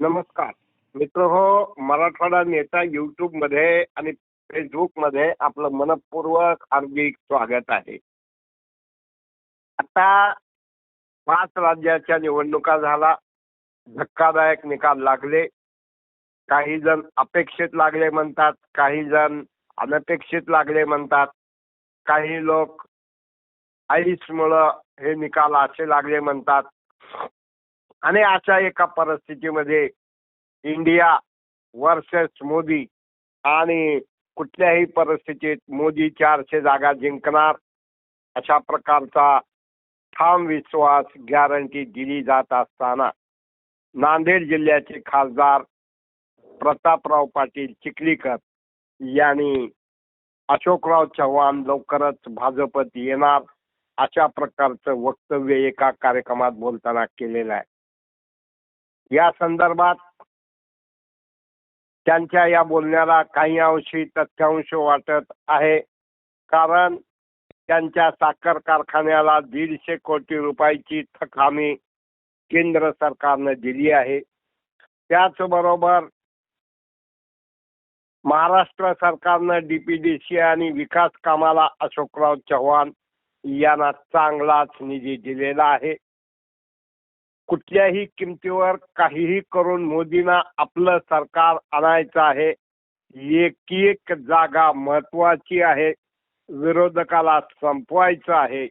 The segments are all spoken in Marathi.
नमस्कार. मित्र हो मराठवाडा नेता युट्यूबमध्ये आणि फेसबुकमध्ये आपलं मनपूर्वक हार्दिक स्वागत आहे. आता पाच राज्याच्या निवडणुका झाला. धक्कादायक निकाल लागले. काही जण अपेक्षित लागले म्हणतात काही जण अनपेक्षित लागले म्हणतात. काही लोक आईसमुळं हे निकाल असे लागले म्हणतात. आणि अशा एका परिस्थितीमध्ये इंडिया वर्सेस मोदी आणि कुठल्याही परिस्थितीत मोदी चारशे जागा जिंकणार अशा प्रकारचा ठाम विश्वास गॅरंटी दिली जात असताना नांदेड जिल्ह्याचे खासदार प्रतापराव पाटील चिखलीकर यांनी अशोकराव चव्हाण लवकरच भाजपत येणार अशा प्रकारचं वक्तव्य एका कार्यक्रमात बोलताना केलेलं आहे. या संदर्भात त्यांच्या या बोलण्याला काही अंशी तथ्यांश वाटत आहे. कारण त्यांच्या साखर कारखान्याला दीडशे कोटी रुपयाची थक हमी केंद्र सरकारनं दिली आहे. त्याचबरोबर महाराष्ट्र सरकारनं डीपीडीसी आणि विकास कामाला अशोकराव चव्हाण यांना चांगलाच निधी दिलेला आहे. कुठल्याही किमतीवर काहीही करून मोदींना आपलं सरकार आणायचं आहे. एक एक जागा महत्वाची आहे. विरोधकाला संपवायचं आहे.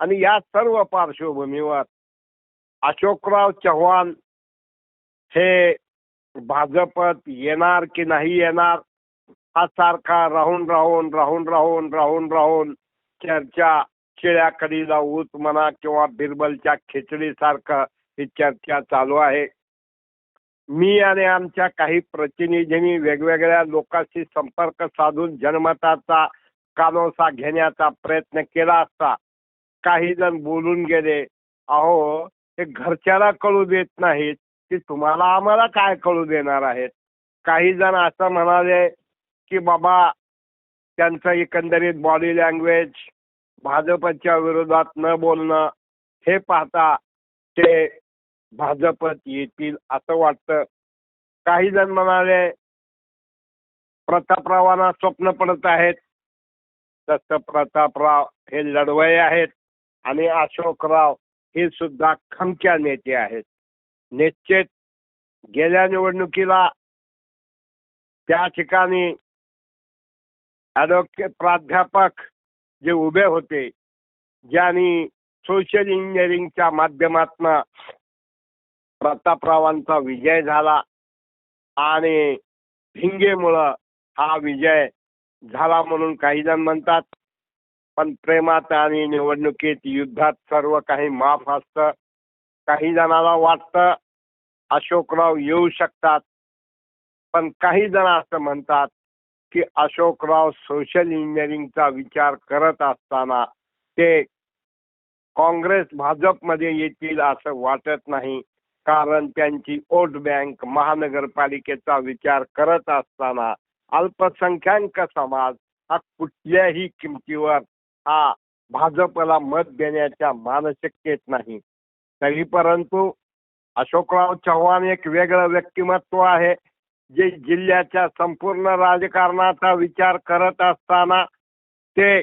आणि या सर्व पार्श्वभूमीवर अशोकराव चव्हाण हे भाजपत येणार की नाही येणार हा सारखा राहून राहून राहून राहून राहून राहून चर्चा शिळ्याकडीला ऊस म्हणा किंवा बिरबलच्या खिचडीसारखं ही चर्चा चालू आहे. मी आणि आमच्या काही प्रतिनिधींनी वेगवेगळ्या लोकांशी संपर्क साधून जनमताचा कानोसा घेण्याचा प्रयत्न केला असता काही जण बोलून गेले अहो ते घरच्याला कळू देत नाहीत की तुम्हाला आम्हाला काय कळू देणार आहेत? काही जण असं म्हणाले की बाबा त्यांचं एकंदरीत बॉडी लँग्वेज भाजपच्या विरोधात न बोलणं हे पाहता ते भाजपत येतील असं वाटतं. काही जण म्हणाले प्रतापरावांना स्वप्न पडत आहेत. तसं प्रतापराव हे लढवय आहेत आणि अशोकराव हे सुद्धा खमक्या नेते आहेत. निश्चित गेल्या निवडणुकीला त्या ठिकाणी ॲडव्होकेट प्राध्यापक जे उभे होते ज्यांनी सोशल इंजिनिअरिंगच्या माध्यमातून प्रतापरावांचा विजय झाला आणि भिंगेमुळं हा विजय झाला म्हणून काही जण म्हणतात. पण प्रेमात आणि निवडणुकीत युद्धात सर्व काही माफ असतं. काही जणाला वाटतं अशोकराव येऊ शकतात. पण काही जण असं म्हणतात की अशोकराव सोशल इंजिनिअरिंगचा विचार करत असताना ते काँग्रेस भाजपमध्ये येतील असं वाटत नाही. कारण त्यांची वोट बँक महानगरपालिकेचा विचार करत असताना अल्पसंख्याक समाज हा कुठल्याही किमतीवर हा भाजपला मत देण्याच्या मानसिकतेत नाही. तरी परंतु अशोकराव चव्हाण एक वेगळं व्यक्तिमत्व आहे. जे जिल्ह्याच्या संपूर्ण राजकारणाचा विचार करत असताना ते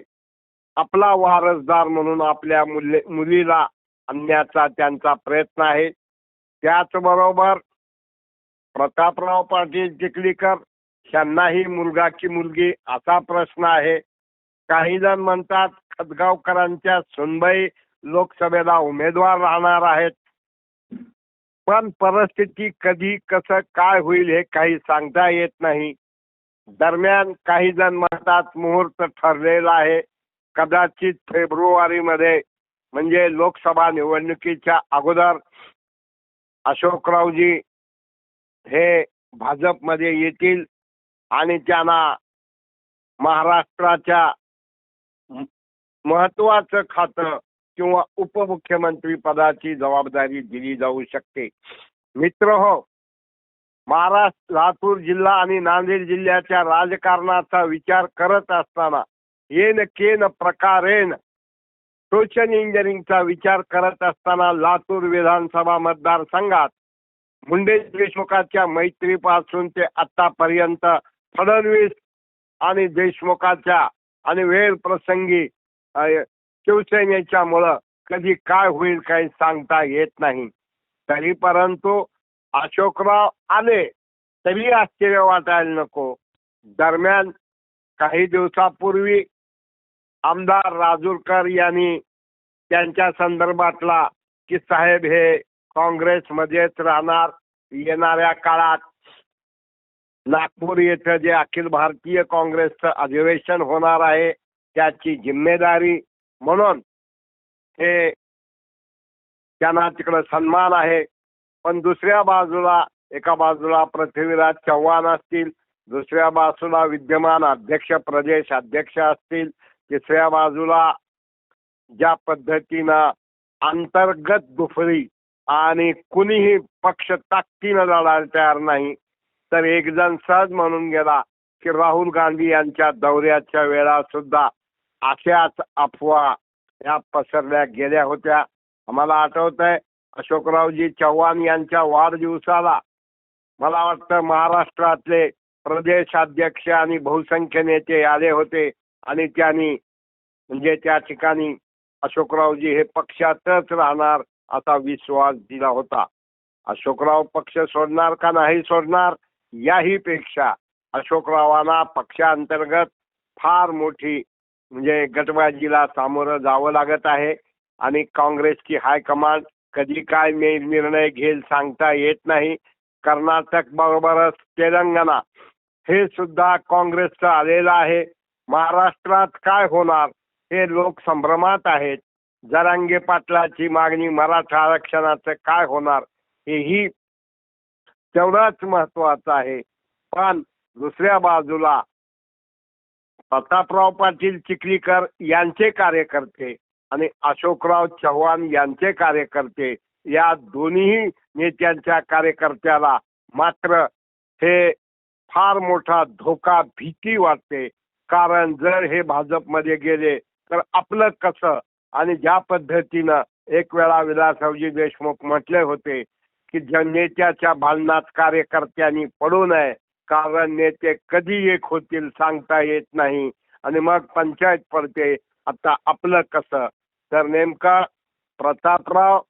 आपला वारसदार म्हणून आपल्या मुले मुलीला आणण्याचा त्यांचा प्रयत्न आहे. त्याचबरोबर प्रतापराव पाटील चिखलीकर यांनाही मुलगा की मुलगी असा प्रश्न आहे. काही जण म्हणतात खतगावकरांच्या सुनबाई लोकसभेला उमेदवार राहणार आहेत. पण परिस्थिती कधी कसं काय होईल हे काही सांगता येत नाही. दरम्यान काही जण म्हणतात मुहूर्त ठरलेला आहे. कदाचित फेब्रुवारीमध्ये म्हणजे लोकसभा निवडणुकीच्या अगोदर अशोकरावजी हे भाजपमध्ये येतील आणि त्यांना महाराष्ट्राच्या महत्वाचं खातं किंवा उपमुख्यमंत्री पदाची जबाबदारी दिली जाऊ शकते. मित्र हो महाराष्ट्र लातूर जिल्हा आणि नांदेड जिल्ह्याच्या राजकारणाचा विचार करत असताना येन केन प्रकारेन सोशल इंजिनिअरिंगचा विचार करत असताना लातूर विधानसभा मतदारसंघात मुंडे देशमुखाच्या मैत्रीपासून ते आतापर्यंत फडणवीस आणि देशमुखाच्या आणि वेळ प्रसंगी शिवसेनेच्यामुळं कधी काय होईल काही सांगता येत नाही. तरी परंतु अशोकराव आले तरी आश्चर्य वाटायला नको. दरम्यान काही दिवसापूर्वी आमदार राजूरकर यांनी त्यांच्या संदर्भातला की साहेब हे काँग्रेसमध्येच राहणार येणाऱ्या काळात नागपूर येथे जे अखिल भारतीय काँग्रेसचं अधिवेशन होणार आहे त्याची जिम्मेदारी म्हणून हे त्यांना तिकडं सन्मान आहे. पण दुसऱ्या बाजूला एका बाजूला पृथ्वीराज चव्हाण असतील दुसऱ्या बाजूला विद्यमान अध्यक्ष प्रदेश अध्यक्ष असतील तिसऱ्या बाजूला ज्या पद्धतीनं अंतर्गत दुफरी आणि कुणीही पक्ष ताकदीनं लढायला तयार नाही तर एक जण सहज म्हणून गेला की राहुल गांधी यांच्या दौऱ्याच्या वेळा सुद्धा अशाच अफवा या पसरल्या गेल्या होत्या. आम्हाला आठवत आहे अशोकरावजी चव्हाण यांच्या वाढदिवसाला मला वाटतं महाराष्ट्रातले प्रदेशाध्यक्ष आणि बहुसंख्य नेते आले होते आणि त्यांनी म्हणजे त्या ठिकाणी अशोकरावजी हे पक्षातच राहणार असा विश्वास दिला होता. अशोकराव पक्ष सोडणार का नाही सोडणार याही पेक्षा अशोकरावांना पक्षांतर्गत फार मोठी म्हणजे गटबाजीला सामोरं जावं लागत आहे. आणि काँग्रेसची हायकमांड कधी काय नि- निर्णय घेईल सांगता येत नाही. कर्नाटक बरोबरच तेलंगणा. हे सुद्धा काँग्रेसचं आलेलं आहे. महाराष्ट्रात काय होणार? हे लोक संभ्रमात आहेत. जरांगे पाटलाची मागणी मराठा आरक्षणाचं काय होणार? हेही तेवढाच महत्वाचं आहे. पण दुसऱ्या बाजूला प्रतापराव पाटील चिखलीकर यांचे कार्यकर्ते आणि अशोकराव चव्हाण यांचे कार्यकर्ते या दोन्ही नेत्यांच्या कार्यकर्त्याला मात्र हे फार मोठा धोका भीती वाटते. कारण जर हे भाजपमध्ये गेले तर आपलं कसं? आणि ज्या पद्धतीनं एक वेळा विलासरावजी देशमुख म्हटले होते की ज्या नेत्याच्या भांडणात कार्यकर्त्यांनी पडू नये कारण नेते कधी एक होतील सांगता येत नाही. आणि मग पंचायत पडते. आता आपलं कसं? तर नेमका प्रतापराव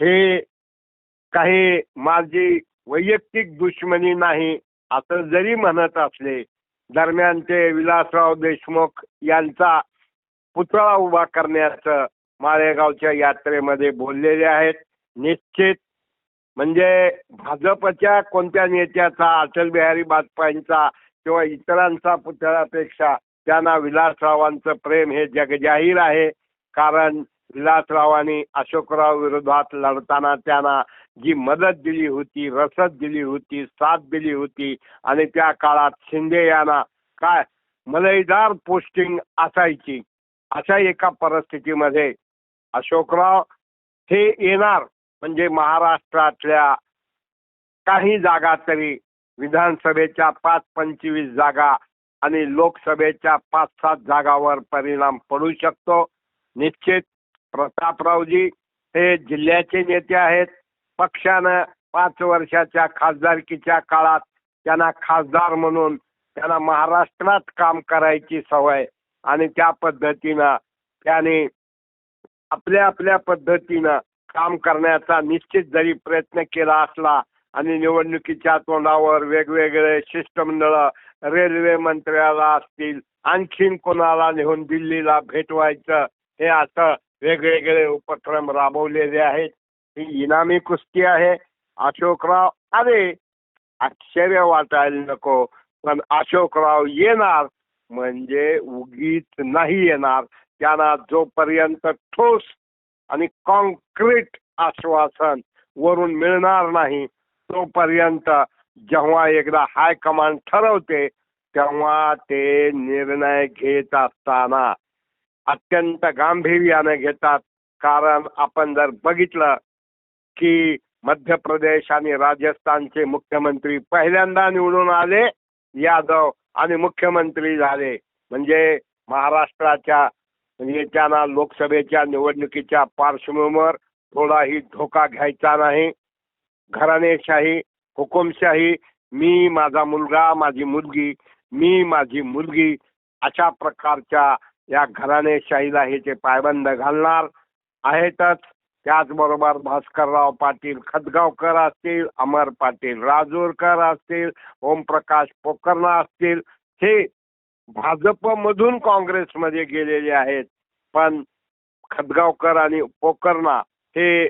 हे काही माझी वैयक्तिक दुश्मनी नाही असं जरी म्हणत असले दरम्यान ते विलासराव देशमुख यांचा पुतळा उभा करण्याचं माळेगावच्या यात्रेमध्ये बोललेले आहेत. निश्चित म्हणजे भाजपच्या कोणत्या नेत्याचा अटल बिहारी वाजपेयींचा किंवा इतरांचा पुतळ्यापेक्षा त्यांना विलासरावांचं प्रेम हे जगजाहीर आहे? कारण विलासरावांनी अशोकराव विरोधात लढताना त्यांना जी मदत दिली होती रसद दिली होती साथ दिली होती आणि त्या काळात शिंदे यांना काय मलईदार पोस्टिंग असायची. अशा एका परिस्थितीमध्ये अशोकराव हे येणार. म्हणजे महाराष्ट्रातल्या काही जागा तरी विधानसभेच्या पाच पंचवीस जागा आणि लोकसभेच्या पाच सात जागावर परिणाम पडू शकतो. निश्चित प्रतापरावजी हे जिल्ह्याचे नेते आहेत. पक्षानं पाच वर्षाच्या खासदारकीच्या काळात त्यांना खासदार म्हणून त्यांना महाराष्ट्रात काम करायची सवय आणि त्या पद्धतीनं त्याने आपल्या आपल्या पद्धतीनं काम करण्याचा निश्चित जरी प्रयत्न केला असला आणि निवडणुकीच्या तोंडावर वेगवेगळे शिष्टमंडळ रेल्वे मंत्र्याला असतील आणखीन कोणाला नेऊन दिल्लीला भेटवायचं हे असं वेगवेगळे उपक्रम राबवलेले आहेत. ही इनामी कुस्ती आहे. अशोकराव अरे! आश्चर्य वाटायला नको पण अशोकराव येणार म्हणजे उगीच नाही येणार. त्यांना जोपर्यंत ठोस आणि कॉन्क्रीट आश्वासन वरून मिळणार नाही तोपर्यंत जेव्हा एकदा हायकमांड ठरवते तेव्हा ते निर्णय घेत असताना अत्यंत गांभीर्याने घेतात. कारण आपण जर बघितलं की मध्य प्रदेश आणि राजस्थानचे मुख्यमंत्री पहिल्यांदा निवडून आले यादव आणि मुख्यमंत्री झाले. म्हणजे महाराष्ट्राच्या म्हणजे त्यांना लोकसभेच्या निवडणुकीच्या पार्श्वभूमीवर थोडाही धोका घ्यायचा नाही. घराणेशाही हुकुमशाही मी माझा मुलगा माझी मुलगी मी माझी मुलगी अशा प्रकारच्या या घराणेशाहीला हे ते पायबंद घालणार आहेतच. त्याचबरोबर भास्करराव पाटील खतगावकर असतील अमर पाटील राजूरकर असतील ओमप्रकाश पोकर्णा असतील हे भाजपमधून काँग्रेसमध्ये गेलेले आहेत. पण खतगावकर आणि पोकरणा हे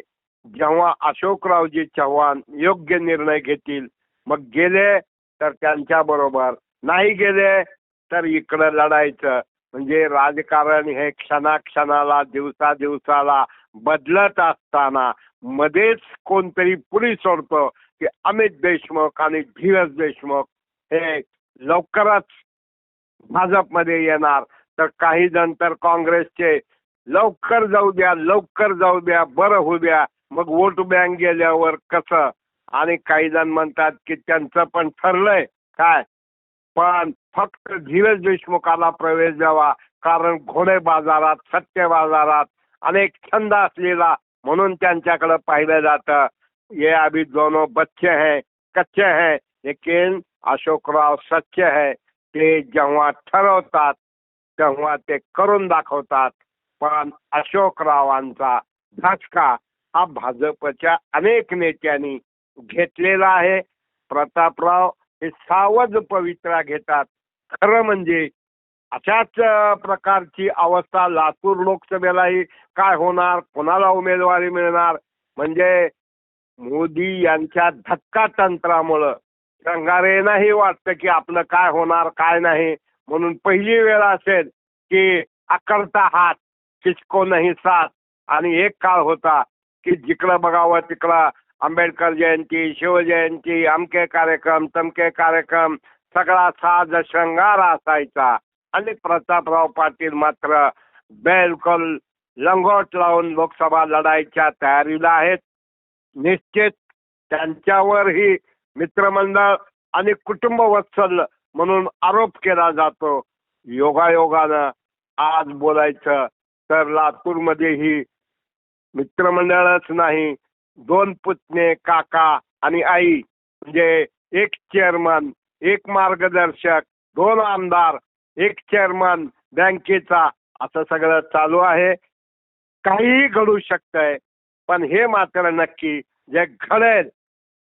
जेव्हा अशोकरावजी चव्हाण योग्य निर्णय घेतील मग गेले तर त्यांच्या बरोबर. नाही गेले तर इकडं लढायचं. म्हणजे राजकारण हे क्षणाक्षणाला दिवसा दिवसाला बदलत असताना मध्येच कोणतरी पुढे सोडतो की अमित देशमुख आणि धीरज देशमुख हे लवकरच भाजपमध्ये येणार. तर काही जण तर काँग्रेसचे लवकर जाऊ द्या लवकर जाऊ द्या बरं होऊ द्या. मग वोट बँक गेल्यावर कसं? आणि काही जण म्हणतात की त्यांचं पण ठरलंय. काय? पण फक्त धीरज देशमुखाला प्रवेश द्यावा. कारण घोडे बाजारात सत्य बाजारात अनेक छंद असलेला म्हणून त्यांच्याकडे पाहिलं जातं. ये अभी दोनों बच्चे हैं कच्चे हैं. लेकिन अशोकराव सच्चे है. ते जेव्हा ठरवतात तेव्हा ते करून दाखवतात. पण अशोकरावांचा धचका हा भाजपच्या अनेक नेत्यांनी घेतलेला आहे. प्रतापराव हे सावध पवित्रा घेतात. खरं म्हणजे अशाच प्रकारची अवस्था लातूर लोकसभेलाही काय होणार कोणाला उमेदवारी मिळणार? म्हणजे मोदी यांच्या धक्का तंत्रामुळं रंगारेनाही वाटतं की आपलं काय होणार काय नाही. म्हणून पहिली वेळ असेल की अकरता हात किचको नाही साथ. आणि एक काळ होता की जिकडं बघावं तिकडं आंबेडकर जयंती शिवजयंती अमके कार्यक्रम तमके कार्यक्रम सगळा साज शृंगार असायचा. आणि प्रतापराव पाटील मात्र बिलकुल लंगोट लावून लोकसभा लढायच्या तयारीला आहेत. निश्चित त्यांच्यावरही मित्रमंडळ आणि कुटुंब वत्सल म्हणून आरोप केला जातो. योगायोगानं आज बोलायचं तर लातूरमध्येही मित्रमंडळच नाही. दोन पुतणे काका आणि आई म्हणजे एक चेअरमन एक मार्गदर्शक दोन आमदार एक चेअरमन बँकेचा असं सगळं चालू आहे. काहीही घडू शकतंय पण हे मात्र नक्की जे घडेल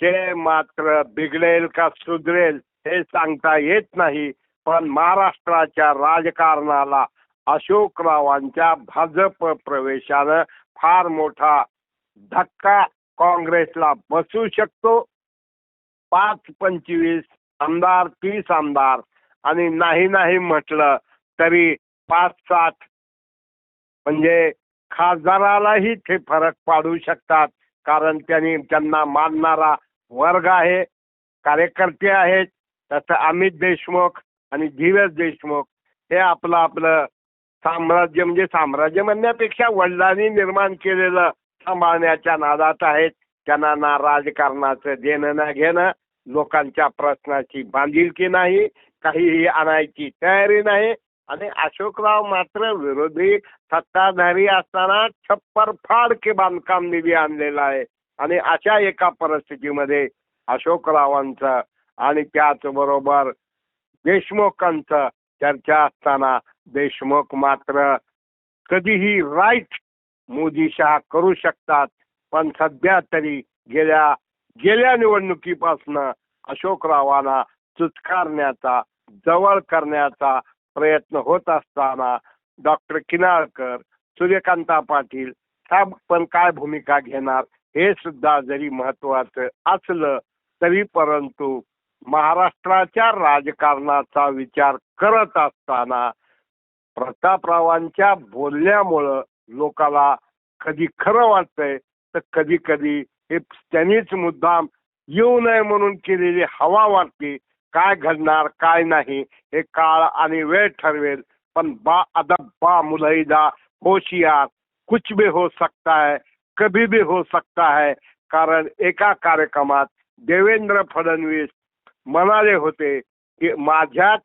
ते मात्र बिघडेल का सुधरेल हे सांगता येत नाही पण महाराष्ट्राच्या राजकारणाला अशोकरावांच्या भाजप प्रवेशानं फार मोठा धक्का काँग्रेसला बसू शकतो. पाच पंचवीस आमदार तीस आमदार आणि नाही नाही म्हटलं तरी पाच सात म्हणजे खासदारालाही ते फरक पाडू शकतात कारण त्यांनी त्यांना मानणारा वर्ग आहे कार्यकर्ते आहेत तसं अमित देशमुख आणि धीरज देशमुख हे आपलं आपलं साम्राज्य म्हणजे साम्राज्य म्हणण्यापेक्षा वडिलांनी निर्माण केलेलं सांभाळण्याच्या नादात आहेत. त्यांना ना राजकारणाचं देणं ना घेणं लोकांच्या प्रश्नाची बांधिलकी नाही काहीही आणायची तयारी नाही. आणि अशोकराव मात्र विरोधी सत्ताधारी असताना छप्पर फाड के बांधकाम निधी आणलेला आहे. आणि अशा एका परिस्थितीमध्ये अशोकरावांचं आणि त्याचबरोबर देशमुखांचं चर्चा असताना देशमुख मात्र कधीही राईट मोदी शहा करू शकतात. पण सध्या तरी गेल्या गेल्या निवडणुकीपासनं अशोकरावांना चुचकारण्याचा जवळ करण्याचा प्रयत्न होत असताना डॉक्टर किनाळकर सूर्यकांता पाटील ह्या पण काय भूमिका घेणार हे सुद्धा जरी महत्वाचं असलं तरी परंतु महाराष्ट्राच्या राजकारणाचा विचार करत असताना प्रतापरावांच्या बोलण्यामुळं लोकाला कधी खरं वाटतंय तर कधी कधी हे त्यांनीच मुद्दाम येऊ नये म्हणून केलेली हवा वाटते. काय घडणार काय नाही हे काळ आणि वेळ ठरवेल. पण बा अदब बा मुलैदा होशियार कुछ भी हो सकता है कभी भी हो सकता है कारण एका कार्यक्रमात देवेंद्र फडणवीस म्हणाले होते की माझ्यात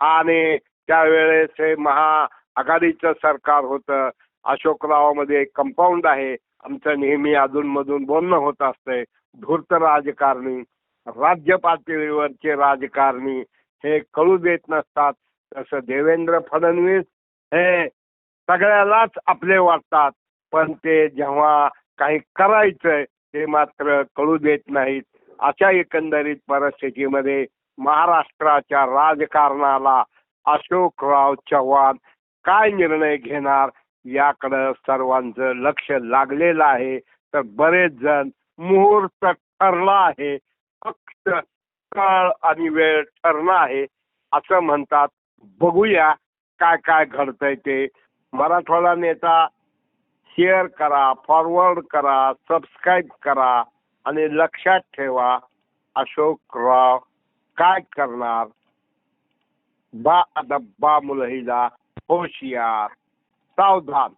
आणि त्यावेळेस हे महाआघाडीचं सरकार होतं. अशोकरावमध्ये कंपाऊंड आहे. आमचं नेहमी अधूनमधून बोलणं होत असतंय. धूर्त राजकारणी राज्य पातळीवरचे राजकारणी हे कळू देत नसतात. तसं देवेंद्र फडणवीस हे सगळ्यालाच आपले वाटतात. पण ते जेव्हा काही करायचंय ते मात्र कळू देत नाहीत. अशा एकंदरीत परिस्थितीमध्ये महाराष्ट्राच्या राजकारणाला अशोकराव चव्हाण काय निर्णय घेणार याकडं सर्वांचं लक्ष लागलेलं आहे. तर बरेच जण मुहूर्त ठरला आहे. फक्त काळ आणि वेळ ठरला आहे. असं म्हणतात. बघूया काय काय घडतंय ते. मराठवाडा नेता शेअर करा फॉरवर्ड करा सबस्क्राईब करा आणि लक्षात ठेवा अशोकराव काय करणार? बा डब्बा मुलहिला होशियार. सावधान.